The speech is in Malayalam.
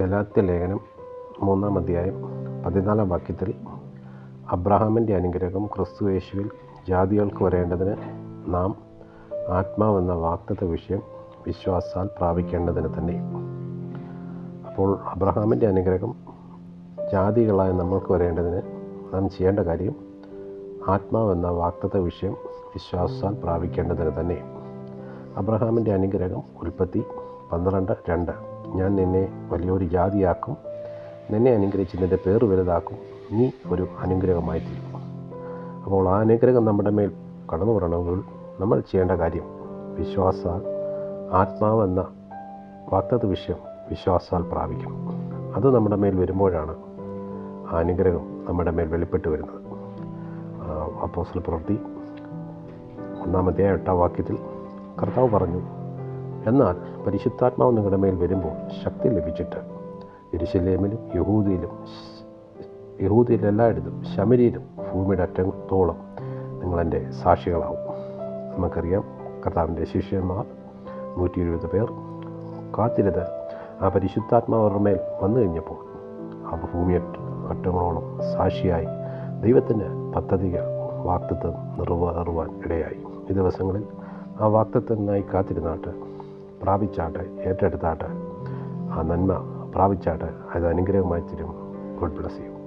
ഗലാത്യ ലേഖനം മൂന്നാം അധ്യായം പതിനാലാം വാക്യത്തിൽ അബ്രഹാമിന്റെ അനുഗ്രഹം ക്രിസ്തു യേശുവിൽ ജാതികൾക്ക് വരേണ്ടതിന് നാം ആത്മാവെന്ന വാക്തത്വ വിഷയം വിശ്വാസാൽ പ്രാപിക്കേണ്ടതിന് തന്നെ. അപ്പോൾ അബ്രഹാമിന്റെ അനുഗ്രഹം ജാതികളായ നമ്മൾക്ക് വരേണ്ടതിന് നാം ചെയ്യേണ്ട കാര്യം ആത്മാവെന്ന വാക്തത്വ വിഷയം വിശ്വാസാൽ പ്രാപിക്കേണ്ടതിന് തന്നെ. അബ്രഹാമിന്റെ അനുഗ്രഹം ഉൽപ്പത്തി പന്ത്രണ്ട് രണ്ട്. ഞാൻ നിന്നെ വലിയൊരു ജാതിയാക്കും. നിന്നെ അനുഗ്രഹിച്ച് നിന്റെ പേര് വലുതാക്കും. നീ ഒരു അനുഗ്രഹമായി തീരും. അപ്പോൾ ആ അനുഗ്രഹം നമ്മുടെ മേൽ കടന്നു വരണമെങ്കിൽ നമ്മൾ ചെയ്യേണ്ട കാര്യം വിശ്വാസാൽ ആത്മാവെന്ന വാക്തത്വ വിഷയം വിശ്വാസാൽ പ്രാപിക്കും. അത് നമ്മുടെ മേൽ വരുമ്പോഴാണ് ആ അനുഗ്രഹം നമ്മുടെ മേൽ വെളിപ്പെട്ട് വരുന്നത്. അപ്പോസൽ പ്രവൃത്തി ഒന്നാമത്തെ എട്ടാം വാക്യത്തിൽ കർത്താവ് പറഞ്ഞു എന്നാൽ പരിശുദ്ധാത്മാവ് നിങ്ങളുടെ മേൽ വരുമ്പോൾ ശക്തി ലഭിച്ചിട്ട് യെരുശലേമിലും യഹൂദിയിലും യഹൂദിയിൽ എല്ലായിടത്തും ശമരിയിലും ഭൂമിയുടെ അറ്റത്തോളം നിങ്ങളെന്റെ സാക്ഷികളാവും. നമുക്കറിയാം കർത്താവിന്റെ ശിഷ്യന്മാർ നൂറ്റി എഴുപത് പേർ കാത്തിരുത് ആ പരിശുദ്ധാത്മാവരുടെ മേൽ വന്നു കഴിഞ്ഞപ്പോൾ ആ ഭൂമി അറ്റങ്ങളോളം സാക്ഷിയായി ദൈവത്തിന്റെ പദ്ധതികൾ വാക്തത്വം നിറവേറുവാൻ ഇടയായി. ഈ ദിവസങ്ങളിൽ ആ വാക്തത്വത്തിനായി കാത്തിരുന്നാട്ട് പ്രാപിച്ചാട്ടെ ഏറ്റെടുത്താട്ടെ. ആ നന്മ പ്രാപിച്ചാട്ടെ അത് അനുഗ്രഹമായി തരും. God bless you.